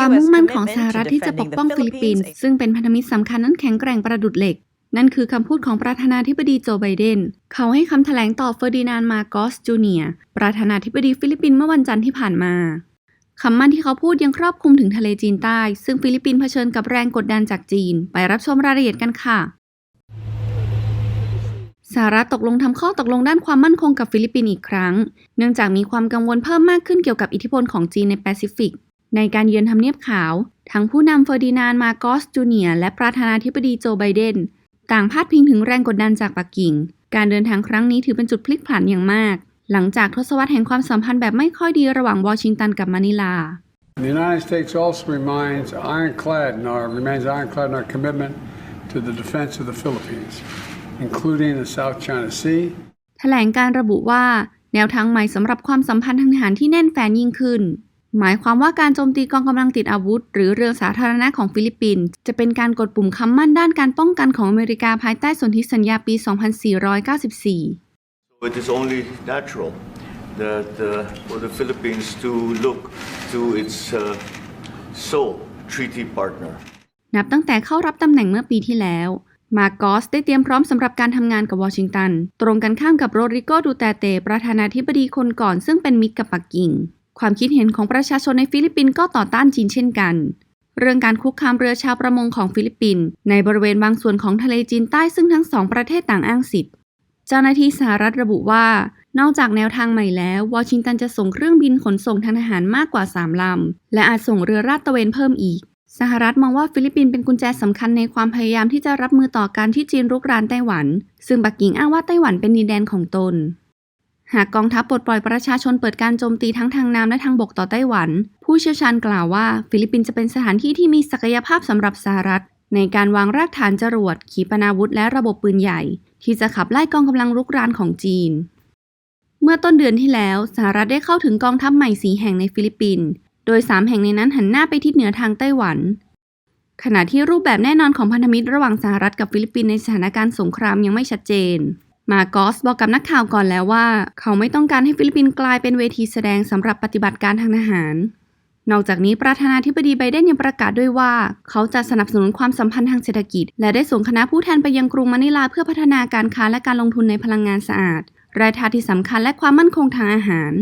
ความมุ่งมั่นของสหรัฐที่จะปกป้องฟิลิปปินส์ซึ่งเป็นพันธมิตรสำคัญนั้นแข็งแกร่งประดุดเหล็ก นั่นคือคำพูดของประธานาธิบดีโจไบเดน เขาให้คำแถลงต่อเฟอร์ดินานด์มาโกสจูเนียร์ประธานาธิบดีฟิลิปปินส์เมื่อวันจันทร์ที่ผ่านมาคำมั่นที่เขาพูดยังครอบคลุมถึงทะเลจีนใต้ ซึ่งฟิลิปปินส์เผชิญกับแรงกดดันจากจีน ไปรับชมรายละเอียดกันค่ะสหรัฐตกลงทำข้อตกลงด้านความมั่นคงกับฟิลิปปินส์อีกครั้ง เนื่องจากมีความกังวลเพิ่มมากขึ้นเกี่ยวกับอิทธิพลของจีนในแปซิฟิก ในการเยือนทำเนียบขาว ทั้งผู้นำเฟอร์ดินานด์มาโกสจูเนียร์และประธานาธิบดีโจไบเดน ต่างพาดพิงถึงแรงกดดันจากปักกิ่ง การเดินทางครั้งนี้ถือเป็นจุดพลิกผันอย่างมาก หลังจากทศวรรษแห่งความสัมพันธ์แบบไม่ค่อยดีระหว่างวอชิงตันกับมะนิลา The United States also remains ironclad in our, remains ironclad in our commitment to the defense of the Philippines, including the South China Sea, แถลงการระบุว่า แนวทางใหม่สำหรับความสัมพันธ์ทางทหารที่แน่นแฟนยิ่งขึ้น หมายความว่าการโจมตีกองกำลังติดอาวุธ หรือเรือสาธารณะของฟิลิปปินส์จะเป็นการกดปุ่มคำมั่นด้านการป้องกันของอเมริกาภายใต้สนธิสัญญาปี 2494 It is only natural that uh, for the Philippines to look to its uh, sole treaty partner. นับตั้งแต่เข้ารับตำแหน่งเมื่อปีที่แล้ว มาโกสได้เตรียมพร้อมสำหรับการทำงานกับวอชิงตัน ตรงกันข้ามกับโรดริโกดูเตเต ประธานาธิบดีคนก่อนซึ่งเป็นมิตรกับปักกิ่ง ความคิดเห็นของประชาชนในฟิลิปปินส์ก็ต่อต้านจีนเช่นกัน เรื่องการคุกคามเรือชาวประมงของฟิลิปปินส์ในบริเวณบางส่วนของทะเลจีนใต้ซึ่งทั้งสองประเทศต่างอ้างสิทธิ์ เจ้าหน้าที่สหรัฐระบุว่า นอกจากแนวทางใหม่แล้ว วอชิงตันจะส่งเครื่องบินขนส่งทางทหารมากกว่า 3 ลำ และอาจส่งเรือราดตระเวนเพิ่มอีก สหรัฐมองว่าฟิลิปปินส์เป็นกุญแจสำคัญในความพยายามที่จะรับมือต่อการที่จีนรุกรานไต้หวัน ซึ่งปักกิ่งอ้างว่าไต้หวันเป็นดินแดนของตน หากกองทัพปลดปล่อยประชาชนเปิดการโจมตีทั้งทางน้ำและทางบกต่อไต้หวัน ผู้เชี่ยวชาญกล่าวว่า ฟิลิปปินส์จะเป็นสถานที่ที่มีศักยภาพสำหรับสหรัฐ ในการวางรากฐานจรวด ขีปนาวุธและระบบปืนใหญ่ ที่จะขับไล่กองกำลังรุกรานของจีน เมื่อต้นเดือนที่แล้วสหรัฐได้เข้าถึงกองทัพใหม่สีแห่งในฟิลิปปินส์โดย 3 แห่งในนั้นหันหน้าไปทิศเหนือทางไต้หวัน ขณะที่รูปแบบแน่นอนของพันธมิตรระหว่างสหรัฐกับฟิลิปปินส์ในสถานการณ์สงครามยังไม่ชัดเจน มาโกสบอกกับนักข่าวก่อนแล้วว่า เขาไม่ต้องการให้ฟิลิปปินส์กลายเป็นเวทีแสดงสำหรับปฏิบัติการทางทหาร นอกจากนี้ประธานาธิบดีไบเดนยังประกาศด้วยว่า เขาจะสนับสนุนความสัมพันธ์ทางเศรษฐกิจ และได้ส่งคณะผู้แทนไปยังกรุงมะนิลาเพื่อพัฒนาการค้าและการลงทุนในพลังงานสะอาดรายทาที่สำคัญและความมั่นคงทางอาหาร